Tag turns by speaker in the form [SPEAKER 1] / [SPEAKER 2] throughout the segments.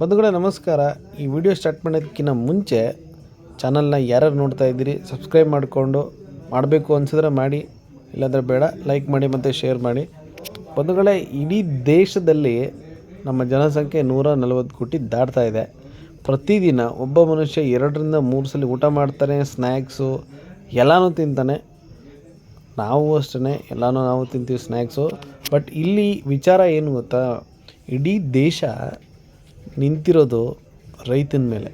[SPEAKER 1] ಬಂಧುಗಳೇ, ನಮಸ್ಕಾರ. ಈ ವಿಡಿಯೋ ಸ್ಟಾರ್ಟ್ ಮಾಡೋದಕ್ಕಿಂತ ಮುಂಚೆ ಚಾನಲ್ನ ಯಾರ್ಯಾರು ನೋಡ್ತಾ ಇದ್ದೀರಿ, ಸಬ್ಸ್ಕ್ರೈಬ್ ಮಾಡಿಕೊಂಡು ಮಾಡಬೇಕು ಅನಿಸಿದ್ರೆ ಮಾಡಿ. ಇಲ್ಲಾಂದರೆ ಬೇಡ, ಲೈಕ್ ಮಾಡಿ ಮತ್ತು ಶೇರ್ ಮಾಡಿ. ಬಂಧುಗಳೇ, ಇಡೀ ದೇಶದಲ್ಲಿ ನಮ್ಮ ಜನಸಂಖ್ಯೆ ನೂರ ನಲವತ್ತು ಕೋಟಿ ದಾಟ್ತಾ ಇದೆ. ಪ್ರತಿದಿನ ಒಬ್ಬ ಮನುಷ್ಯ ಎರಡರಿಂದ ಮೂರು ಸಲ ಊಟ ಮಾಡ್ತಾನೆ ಸ್ನ್ಯಾಕ್ಸು ಎಲ್ಲನೂ ತಿಂತಾನೆ. ನಾವು ಅಷ್ಟೇ ಎಲ್ಲನೂ ನಾವು ತಿಂತೀವಿ ಸ್ನ್ಯಾಕ್ಸು ಬಟ್ ಇಲ್ಲಿ ವಿಚಾರ ಏನು ಗೊತ್ತಾ? ಇಡೀ ದೇಶ ನಿಂತಿರೋದು ರೈತನ ಮೇಲೆ.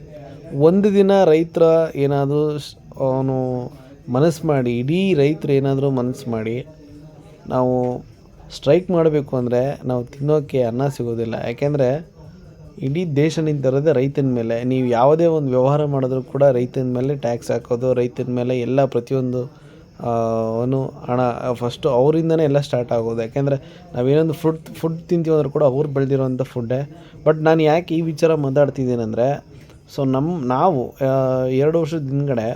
[SPEAKER 1] ಒಂದು ದಿನ ರೈತರ ಏನಾದರೂ ಅವನು ಮನಸ್ಸು ಮಾಡಿ, ಇಡೀ ರೈತರು ಏನಾದರೂ ಮನಸ್ಸು ಮಾಡಿ, ನಾವು ಸ್ಟ್ರೈಕ್ ಮಾಡಬೇಕು ಅಂದರೆ ನಾವು ತಿನ್ನೋಕ್ಕೆ ಅನ್ನ ಸಿಗೋದಿಲ್ಲ. ಯಾಕೆಂದರೆ ಇಡೀ ದೇಶ ನಿಂತಿರೋದೇ ರೈತನ ಮೇಲೆ. ನೀವು ಯಾವುದೇ ಒಂದು ವ್ಯವಹಾರ ಮಾಡಿದ್ರೂ ಕೂಡ ರೈತನ ಮೇಲೆ ಟ್ಯಾಕ್ಸ್ ಹಾಕೋದು, ರೈತನ ಮೇಲೆ ಎಲ್ಲ ಪ್ರತಿಯೊಂದು ಅವನು ಹಣ ಫಸ್ಟು ಅವರಿಂದನೇ ಎಲ್ಲ ಸ್ಟಾರ್ಟ್ ಆಗೋದು. ಯಾಕೆಂದರೆ ನಾವೇನೊಂದು ಫುಡ್ ಫುಡ್ ತಿಂತೀವಿ ಅಂದರೂ ಕೂಡ ಅವ್ರು ಬೆಳೆದಿರೋಂಥ ಫುಡ್ಡೇ ಬಟ್ ನಾನು ಯಾಕೆ ಈ ವಿಚಾರ ಮಾತಾಡ್ತಿದ್ದೀನಂದರೆ ಸೊ ನಮ್ಮ ನಾವು ಎರಡು ವರ್ಷದ ಹಿಂದ್ಗಡೆ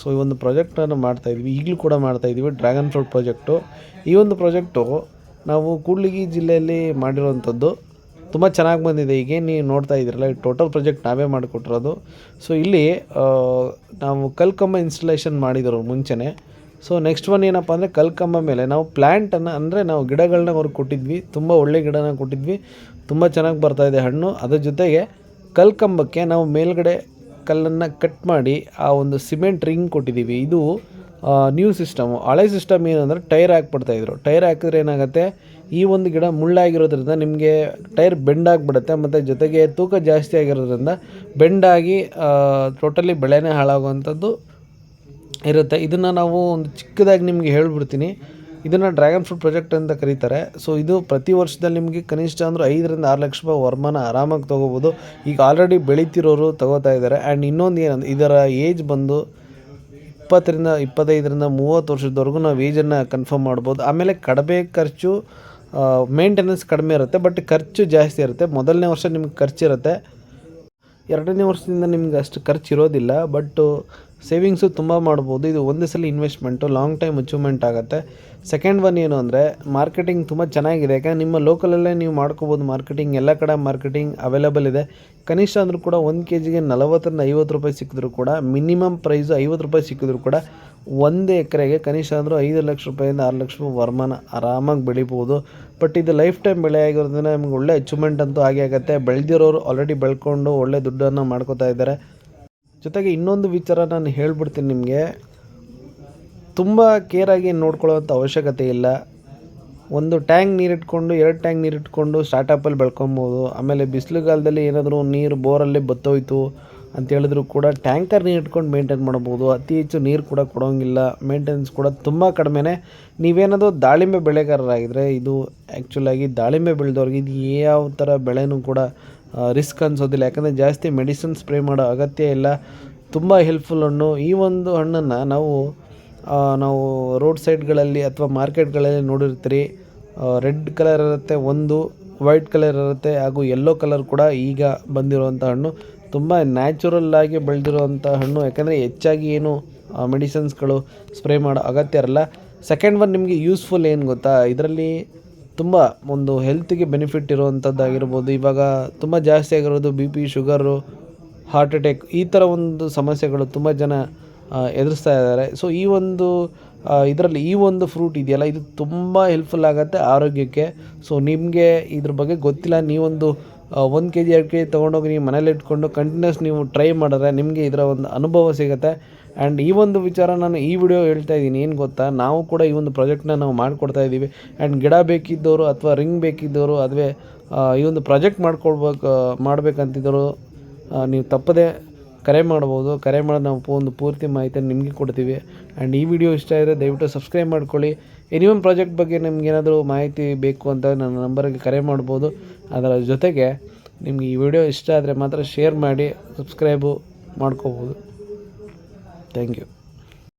[SPEAKER 1] ಸೊ ಈ ಒಂದು ಪ್ರಾಜೆಕ್ಟನ್ನು ಮಾಡ್ತಾಯಿದ್ವಿ ಈಗಲೂ ಕೂಡ ಮಾಡ್ತಾಯಿದ್ದೀವಿ ಡ್ರ್ಯಾಗನ್ ಫ್ರೂಟ್ ಪ್ರಾಜೆಕ್ಟು ಈ ಒಂದು ಪ್ರಾಜೆಕ್ಟು ನಾವು ಕೂಡ್ಲಿಗಿ ಜಿಲ್ಲೆಯಲ್ಲಿ ಮಾಡಿರೋವಂಥದ್ದು ತುಂಬ ಚೆನ್ನಾಗಿ ಬಂದಿದೆ. ಈಗ ನೀವು ನೋಡ್ತಾ ಇದ್ದೀರಲ್ಲ, ಈ ಟೋಟಲ್ ಪ್ರಾಜೆಕ್ಟ್ ನಾವೇ ಮಾಡಿಕೊಟ್ಟಿರೋದು. ಸೊ ಇಲ್ಲಿ ನಾವು ಕಲ್ಕಂಬ ಇನ್ಸ್ಟಲೇಷನ್ ಮಾಡಿದರು ಮುಂಚೆನೇ. ಸೊ ನೆಕ್ಸ್ಟ್ ಒನ್ ಏನಪ್ಪ ಅಂದರೆ ಕಲ್ಕಂಬ ಮೇಲೆ. ನಾವು ಪ್ಲ್ಯಾಂಟನ್ನು ಅಂದರೆ ನಾವು ಗಿಡಗಳನ್ನ ಅವ್ರಿಗೆ ಕೊಟ್ಟಿದ್ವಿ. ತುಂಬ ಒಳ್ಳೆ ಗಿಡನ ಕೊಟ್ಟಿದ್ವಿ. ತುಂಬ ಚೆನ್ನಾಗಿ ಬರ್ತಾಯಿದೆ ಹಣ್ಣು. ಅದರ ಜೊತೆಗೆ ಕಲ್ಕಂಬಕ್ಕೆ ನಾವು ಮೇಲ್ಗಡೆ ಕಲ್ಲನ್ನು ಕಟ್ ಮಾಡಿ ಆ ಒಂದು ಸಿಮೆಂಟ್ ರಿಂಗ್ ಕೊಟ್ಟಿದ್ದೀವಿ. ಇದು ನ್ಯೂ ಸಿಸ್ಟಮು ಹಳೆ ಸಿಸ್ಟಮ್ ಏನಂದರೆ ಟೈರ್ ಹಾಕ್ಬಿಡ್ತಾಯಿದ್ರು ಟೈರ್ ಹಾಕಿದ್ರೆ ಏನಾಗುತ್ತೆ? ಈ ಒಂದು ಗಿಡ ಮುಳ್ಳಾಗಿರೋದ್ರಿಂದ ನಿಮಗೆ ಟೈರ್ ಬೆಂಡ್ ಆಗಿಬಿಡುತ್ತೆ. ಮತ್ತು ಜೊತೆಗೆ ತೂಕ ಜಾಸ್ತಿ ಆಗಿರೋದ್ರಿಂದ ಬೆಂಡಾಗಿ ಟೋಟಲಿ ಬೆಳೆನೇ ಹಾಳಾಗುವಂಥದ್ದು. ಇರುತ್ತೆ. ಇದನ್ನು ನಾವು ಒಂದು ಚಿಕ್ಕದಾಗಿ ನಿಮಗೆ ಹೇಳ್ಬಿಡ್ತೀನಿ. ಇದನ್ನು ಡ್ರ್ಯಾಗನ್ ಫ್ರೂಟ್ ಪ್ರಾಜೆಕ್ಟ್ ಅಂತ ಕರೀತಾರೆ. ಸೊ ಇದು ಪ್ರತಿ ವರ್ಷದಲ್ಲಿ ನಿಮಗೆ ಕನಿಷ್ಠ ಅಂದ್ರೆ ಐದರಿಂದ ಆರು ಲಕ್ಷ ರೂಪಾಯಿ ವರಮಾನ ಆರಾಮಾಗಿ ತೊಗೋಬೋದು. ಈಗ ಆಲ್ರೆಡಿ ಬೆಳೀತಿರೋರು ತಗೋತಾ ಇದ್ದಾರೆ. ಆ್ಯಂಡ್ ಇನ್ನೊಂದು ಏನಂದ್ರೆ ಇದರ ಏಜ್ ಬಂದು ಇಪ್ಪತ್ತರಿಂದ, ಇಪ್ಪತ್ತೈದರಿಂದ ಮೂವತ್ತು ವರ್ಷದವರೆಗೂ ನಾವು ಏಜನ್ನು ಕನ್ಫರ್ಮ್ ಮಾಡ್ಬೋದು. ಆಮೇಲೆ ಕಡಿಮೆ ಖರ್ಚು ಮೇಂಟೆನೆನ್ಸ್ ಕಡಿಮೆ ಇರುತ್ತೆ. ಬಟ್ ಖರ್ಚು ಜಾಸ್ತಿ ಇರುತ್ತೆ. ಮೊದಲನೇ ವರ್ಷ ನಿಮ್ಗೆ ಖರ್ಚಿರುತ್ತೆ. ಎರಡನೇ ವರ್ಷದಿಂದ ನಿಮ್ಗೆ ಅಷ್ಟು ಖರ್ಚು ಇರೋದಿಲ್ಲ ಬಟ್ ಸೇವಿಂಗ್ಸು ತುಂಬ ಮಾಡ್ಬೋದು. ಇದು ಒಂದೇ ಸಲ ಇನ್ವೆಸ್ಟ್ಮೆಂಟು ಲಾಂಗ್ ಟೈಮ್ ಅಚೀವ್ಮೆಂಟ್ ಆಗುತ್ತೆ. ಸೆಕೆಂಡ್ ಒನ್ ಏನು ಅಂದರೆ ಮಾರ್ಕೆಟಿಂಗ್ ತುಂಬ ಚೆನ್ನಾಗಿದೆ. ಯಾಕಂದರೆ ನಿಮ್ಮ ಲೋಕಲಲ್ಲೇ ನೀವು ಮಾಡ್ಕೋಬೋದು ಮಾರ್ಕೆಟಿಂಗ್ ಎಲ್ಲ ಕಡೆ ಮಾರ್ಕೆಟಿಂಗ್ ಅವೈಲೇಬಲ್ ಇದೆ. ಕನಿಷ್ಠ ಅಂದರೂ ಕೂಡ ಒಂದು ಕೆ ಜಿಗೆ ನಲವತ್ತರಿಂದ ಐವತ್ತು ರೂಪಾಯಿ ಸಿಕ್ಕಿದ್ರು ಕೂಡ ಮಿನಿಮಮ್ ಪ್ರೈಸು ಐವತ್ತು ರೂಪಾಯಿ ಸಿಕ್ಕಿದ್ರು ಕೂಡ ಒಂದು ಎಕರೆಗೆ ಕನಿಷ್ಠ ಅಂದರೂ ಐದು ಲಕ್ಷ ರೂಪಾಯಿಂದ ಆರು ಲಕ್ಷ ರೂಪಾಯಿ ವರಮಾನ ಆರಾಮಾಗಿ ಬೆಳಿಬೋದು. ಬಟ್ ಇದು ಲೈಫ್ ಟೈಮ್ ಬೆಳೆ ಆಗಿರೋದ್ರಿಂದ ನಿಮ್ಗೆ ಒಳ್ಳೆ ಅಚೀವ್ಮೆಂಟ್ ಅಂತೂ ಆಗೇ ಆಗುತ್ತೆ. ಬೆಳೆದಿರೋರು ಆಲ್ರೆಡಿ ಬೆಳ್ಕೊಂಡು ಒಳ್ಳೆ ದುಡ್ಡನ್ನು ಮಾಡ್ಕೋತಾ ಇದ್ದಾರೆ. ಜೊತೆಗೆ ಇನ್ನೊಂದು ವಿಚಾರ ನಾನು ಹೇಳ್ಬಿಡ್ತೀನಿ ನಿಮಗೆ. ತುಂಬ ಕೇರಾಗಿ ನೋಡ್ಕೊಳ್ಳೋವಂಥ ಅವಶ್ಯಕತೆ ಇಲ್ಲ. ಒಂದು ಟ್ಯಾಂಕ್ ನೀರಿಟ್ಕೊಂಡು, ಎರಡು ಟ್ಯಾಂಕ್ ನೀರಿಟ್ಕೊಂಡು ಸ್ಟಾರ್ಟಪ್ಪಲ್ಲಿ ಬೆಳ್ಕೊಬೋದು. ಆಮೇಲೆ ಬಿಸಿಲುಗಾಲದಲ್ಲಿ ಏನಾದರೂ ನೀರು ಬೋರಲ್ಲಿ ಬತ್ತೋಯ್ತು ಅಂತ ಹೇಳಿದ್ರು ಕೂಡ ಟ್ಯಾಂಕರ್ ನೀರು ಇಟ್ಕೊಂಡು ಮೇಂಟೈನ್ ಮಾಡ್ಬೋದು. ಅತಿ ಹೆಚ್ಚು ನೀರು ಕೂಡ ಕೊಡೋಂಗಿಲ್ಲ. ಮೇಂಟೆನೆನ್ಸ್ ಕೂಡ ತುಂಬ ಕಡಿಮೆನೇ. ನೀವೇನಾದರೂ ದಾಳಿಂಬೆ ಬೆಳೆಗಾರರಾಗಿದ್ದರೆ ಇದು ಆ್ಯಕ್ಚುಲಾಗಿ ದಾಳಿಂಬೆ ಬೆಳೆದವ್ರಿಗೆ ಇದು ಯಾವ ಥರ ಬೆಳೆನೂ ಕೂಡ ರಿಸ್ಕ್ ಅನಿಸೋದಿಲ್ಲ. ಯಾಕಂದರೆ ಜಾಸ್ತಿ ಮೆಡಿಸಿನ್ ಸ್ಪ್ರೇ ಮಾಡೋ ಅಗತ್ಯ ಇಲ್ಲ. ತುಂಬ ಹೆಲ್ಪ್ಫುಲ್ ಹಣ್ಣು. ಈ ಒಂದು ಹಣ್ಣನ್ನು ನಾವು ನಾವು ರೋಡ್ ಸೈಡ್ಗಳಲ್ಲಿ ಅಥವಾ ಮಾರ್ಕೆಟ್ಗಳಲ್ಲಿ ನೋಡಿರ್ತೀರಿ ರೆಡ್ ಕಲರ್ ಇರುತ್ತೆ ಒಂದು, ವೈಟ್ ಕಲರ್ ಇರುತ್ತೆ, ಹಾಗೂ ಯೆಲ್ಲೋ ಕಲರ್ ಕೂಡ ಈಗ ಬಂದಿರುವಂಥ ಹಣ್ಣು. ತುಂಬ ನ್ಯಾಚುರಲ್ಲಾಗಿ ಬೆಳೆದಿರುವಂಥ ಹಣ್ಣು, ಯಾಕಂದರೆ ಹೆಚ್ಚಾಗಿ ಏನು ಮೆಡಿಸಿನ್ಸ್ಗಳು ಸ್ಪ್ರೇ ಮಾಡೋ ಅಗತ್ಯ ಇರಲ್ಲ. ಸೆಕೆಂಡ್ ಒನ್ ನಿಮಗೆ ಯೂಸ್ಫುಲ್ ಏನು ಗೊತ್ತಾ? ಇದರಲ್ಲಿ ತುಂಬ ಒಂದು ಹೆಲ್ತಿಗೆ ಬೆನಿಫಿಟ್ ಇರುವಂಥದ್ದಾಗಿರ್ಬೋದು ಇವಾಗ ತುಂಬ ಜಾಸ್ತಿ ಆಗಿರೋದು B P sugar heart attack ಈ ಥರ ಒಂದು ಸಮಸ್ಯೆಗಳು ತುಂಬ ಜನ ಎದುರಿಸ್ತಾ ಇದ್ದಾರೆ. ಸೊ ಈ ಒಂದು ಇದರಲ್ಲಿ ಈ ಒಂದು ಫ್ರೂಟ್ ಇದೆಯಲ್ಲ, ಇದು ತುಂಬ ಹೆಲ್ಪ್ಫುಲ್ ಆಗುತ್ತೆ ಆರೋಗ್ಯಕ್ಕೆ. ಸೊ ನಿಮಗೆ ಇದ್ರ ಬಗ್ಗೆ ಗೊತ್ತಿಲ್ಲ, ನೀವೊಂದು ಒಂದು ಕೆ ಜಿ ಎರಡು ಕೆ ಜಿ ತೊಗೊಂಡೋಗಿ ನೀವು ಮನೇಲಿ ಇಟ್ಕೊಂಡು ಕಂಟಿನ್ಯೂಸ್ ನೀವು ಟ್ರೈ ಮಾಡಿದ್ರೆ ನಿಮಗೆ ಇದರ ಒಂದು ಅನುಭವ ಸಿಗುತ್ತೆ. ಆ್ಯಂಡ್ ಈ ಒಂದು ವಿಚಾರ ನಾನು ಈ ವಿಡಿಯೋ ಹೇಳ್ತಾ ಇದ್ದೀನಿ, ಏನು ಗೊತ್ತಾ? ನಾವು ಕೂಡ ಈ ಒಂದು ಪ್ರಾಜೆಕ್ಟ್ನ ನಾವು ಮಾಡಿಕೊಡ್ತಾ ಇದ್ದೀವಿ. ಆ್ಯಂಡ್ ಗಿಡ ಬೇಕಿದ್ದವರು ಅಥವಾ ರಿಂಗ್ ಬೇಕಿದ್ದವರು ಅದುವೇ ಈ ಒಂದು ಪ್ರಾಜೆಕ್ಟ್ ಮಾಡ್ಕೊಳ್ಬೇಕು ಮಾಡಬೇಕಂತಿದ್ದವರು ನೀವು ತಪ್ಪದೆ ಕರೆ ಮಾಡ್ಬೋದು. ಕರೆ ಮಾಡಿ ನಾವು ಒಂದು ಪೂರ್ತಿ ಮಾಹಿತಿಯನ್ನು ನಿಮಗೆ ಕೊಡ್ತೀವಿ. ಆ್ಯಂಡ್ ಈ ವಿಡಿಯೋ ಇಷ್ಟ ಆದರೆ ದಯವಿಟ್ಟು ಸಬ್ಸ್ಕ್ರೈಬ್ ಮಾಡ್ಕೊಳ್ಳಿ. ಎನಿ ಪ್ರಾಜೆಕ್ಟ್ ಬಗ್ಗೆ ನಿಮ್ಗೆ ಏನಾದರೂ ಮಾಹಿತಿ ಬೇಕು ಅಂತ ನನ್ನ ನಂಬರ್ಗೆ ಕರೆ ಮಾಡ್ಬೋದು. ಅದರ ಜೊತೆಗೆ ನಿಮಗೆ ಈ ವಿಡಿಯೋ ಇಷ್ಟ ಆದರೆ ಮಾತ್ರ ಶೇರ್ ಮಾಡಿ ಸಬ್ಸ್ಕ್ರೈಬು ಮಾಡ್ಕೋಬೋದು. Thank you